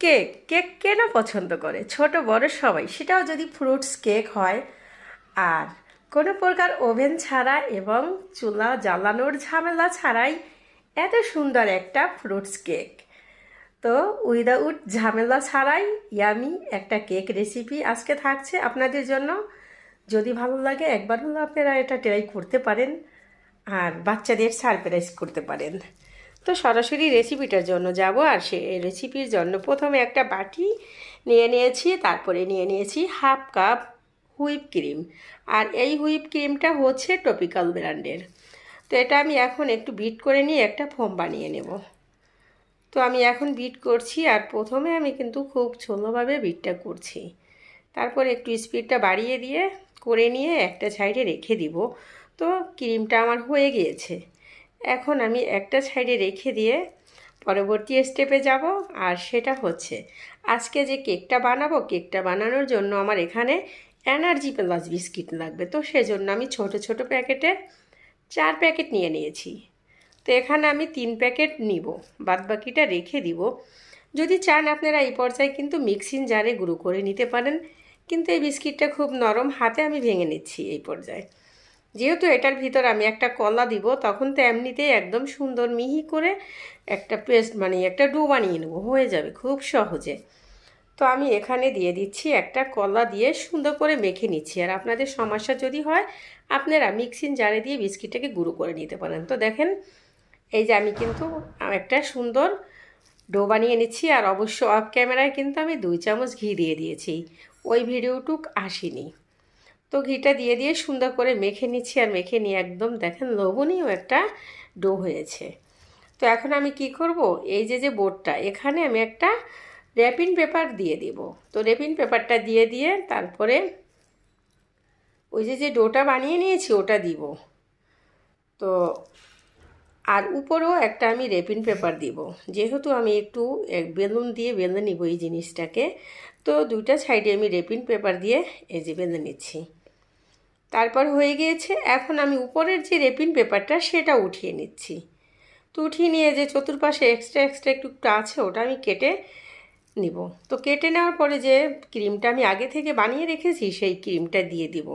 Cake cake কে না পছন্দ করে? ছোট, বড় সবাই। সেটাও যদি ফ্রুটস, কেক হয়, আর কোনো প্রকার ওভেন ছাড়া এবং চুলা জ্বালানোর ঝামেলা ছাড়াই এত সুন্দর একটা ফ্রুটস কেক। তো উইদাউট ঝামেলা ছাড়াই ইয়ামি একটা কেক রেসিপি আজকে থাকছে আপনাদের জন্য। যদি ভালো লাগে একবার হলো আপনারা এটা ট্রাই করতে পারেন, আর বাচ্চাদের সারপ্রাইজ করতে পারেন। তো সরাসরি রেসিপিটার জন্য যাব আর সে রেসিপির জন্য প্রথমে একটা বাটি নিয়ে নিয়েছি, তারপরে নিয়ে নিয়েছি হাফ কাপ হুইপ ক্রিম আর এই হুইপ ক্রিমটা হচ্ছে টপিক্যাল ব্র্যান্ডের তো এটা আমি এখন একটু বিট করে নিয়ে একটা ফোম বানিয়ে নেব। তো আমি এখন বিট করছি আর প্রথমে আমি কিন্তু খুব ছোলোভাবে বিটটা করছি। তারপর একটু স্পিডটা বাড়িয়ে দিয়ে, করে নিয়ে একটা সাইডে রেখে দিব। তো ক্রিমটা আমার হয়ে গিয়েছে। এখন আমি একটা সাইডে রেখে দিয়ে পরবর্তী স্টেপে যাব, আর সেটা হচ্ছে আজকে যে কেকটা বানাবো, কেকটা বানানোর জন্য আমার এখানে এনার্জি প্লাস বিস্কিট লাগবে। তো সেজন্য আমি ছোট ছোট প্যাকেটে চার প্যাকেট নিয়ে নিয়েছি। তো এখানে আমি তিন প্যাকেট নিব বাদ বাকিটা রেখে দিব। যদি চান আপনারা এই পর্যায়ে কিন্তু মিক্সিং জারে গুঁড়ো করে নিতে পারেন, কিন্তু এই বিস্কিটটা খুব নরম হাতে আমি ভেঙে নিচ্ছি এই পর্যায়ে। যেহেতু এটার ভিতর আমি একটা কলা দিব, তখন তো এমনিতেই একদম সুন্দর মিহি করে একটা পেস্ট মানে একটা ডো বানিয়ে নেব। হয়ে যাবে খুব সহজে। তো আমি এখানে দিয়ে দিচ্ছি একটা কলা দিয়ে সুন্দর করে মেখে নিচ্ছি। আর আপনাদের সমস্যা যদি হয়, আপনারা মিক্সিং জারে দিয়ে বিস্কিটটাকে গুঁড়ো করে নিতে পারেন। তো দেখেন, এই যে আমি কিন্তু একটা সুন্দর ডো বানিয়ে নিচ্ছি। আর অবশ্য অফ ক্যামেরায় কিন্তু আমি দুই চামচ ঘি দিয়ে দিয়েছি। ওই ভিডিওটুক আসেনি। তো ঘিটা দিয়ে দিয়ে সুন্দর করে মেখে নিচ্ছি আর মেখে নিয়ে একদম দেখেন লবণীয় একটা ডো হয়েছে। তো এখন আমি কি করব? এই যে যে বোর্ডটা, এখানে আমি একটা র্যাপিং পেপার দিয়ে দেব। তো র্যাপিং পেপারটা দিয়ে দিয়ে তারপরে ওই যে যে ডোটা বানিয়ে নিয়েছি ওটা দিব। তো আর উপরেও একটা আমি রেপিন পেপার দিব। যেহেতু আমি একটু বেলুন দিয়ে বেঁধে নিব এই জিনিসটাকে, তো দুইটা সাইডে আমি রেপিন পেপার দিয়ে এই যে বেঁধে নিচ্ছি। তারপর হয়ে গিয়েছে, এখন আমি উপরের যে রেপিন পেপারটা সেটা উঠিয়ে নিচ্ছি। তো উঠিয়ে নিয়ে যে চতুর্পাশে এক্সট্রা এক্সট্রা একটু আছে, ওটা আমি কেটে নিব। তো কেটে নেওয়ার পরে যে ক্রিমটা আমি আগে থেকে বানিয়ে রেখেছি, সেই ক্রিমটা দিয়ে দিব।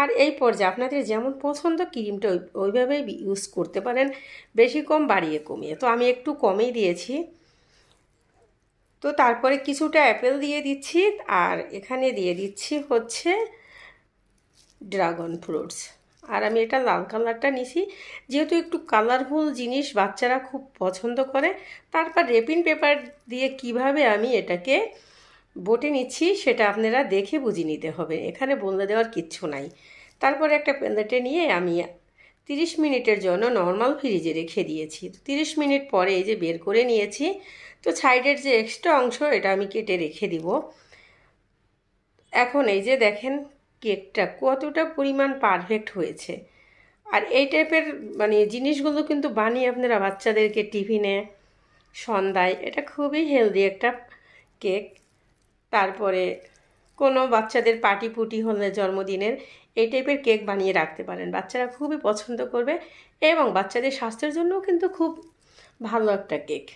আর এই পর্যায়ে আপনাদের যেমন পছন্দ ক্রিমটা ওই, ওইভাবেই ইউজ করতে পারেন, বেশি কম বাড়িয়ে কমিয়ে। তো আমি একটু কমেই দিয়েছি। তো তারপরে কিছুটা অ্যাপেল দিয়ে দিচ্ছি, আর এখানে দিয়ে দিচ্ছি হচ্ছে ড্রাগন ফ্রুটস। আর আমি এটা লাল কালারটা নিছি। যেহেতু একটু কালারফুল জিনিস বাচ্চারা খুব পছন্দ করে, তারপর রেপিন পেপার দিয়ে কীভাবে আমি এটাকে বটে নিচ্ছি সেটা আপনারা দেখে বুঝে নিতে হবে। এখানে বলে দেওয়ার কিচ্ছু নাই। তারপরে একটা প্লেটে নিয়ে আমি তিরিশ মিনিটের জন্য নর্মাল ফ্রিজে রেখে দিয়েছি। তিরিশ মিনিট পরে এই যে বের করে নিয়েছি, তো সাইডের যে এক্সট্রা অংশ এটা আমি কেটে রেখে দিব। এখন এই যে দেখেন কেকটা কতটা পরিমাণ পারফেক্ট হয়েছে। আর এই টাইপের মানে জিনিসগুলো কিন্তু বানিয়ে আপনারা বাচ্চাদেরকে টিফিনে সন্ধ্যায়, এটা খুবই হেলদি একটা কেক। তারপরে কোনো বাচ্চাদের পার্টি পুটি হলে জন্মদিনের এই টাইপের কেক বানিয়ে রাখতে পারেন। বাচ্চারা খুবই পছন্দ করবে এবং বাচ্চাদের স্বাস্থ্যের জন্যও কিন্তু খুব ভালো একটা কেক।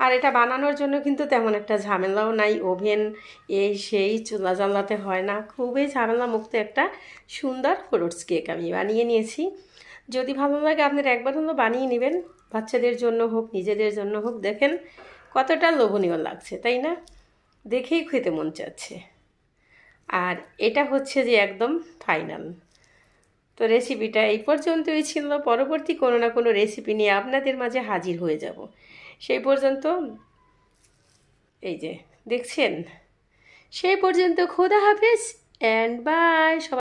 আর এটা বানানোর জন্য কিন্তু তেমন একটা ঝামেলাও নাই। ওভেন এই সেই চুলা জ্বালাতে হয় না। খুবই ঝামেলা মুক্ত একটা সুন্দর ফ্রুটস কেক আমি বানিয়ে নিয়েছি। যদি ভালো লাগে আপনারা একবার হলো বানিয়ে নেবেন। বাচ্চাদের জন্য হোক, নিজেদের জন্য হোক, দেখেন কতটা লোভনীয় লাগছে, তাই না? দেখেই খেতে মন চাচ্ছে। আর এটা হচ্ছে যে একদম ফাইনাল। তো রেসিপিটা এই পর্যন্তই ছিল। পরবর্তী কোনো না কোনো রেসিপি নিয়ে আপনাদের মাঝে হাজির হয়ে যাব। সেই পর্যন্ত এই যে দেখছেন সেই পর্যন্ত খোদা হাফেজ অ্যান্ড বাই সবাই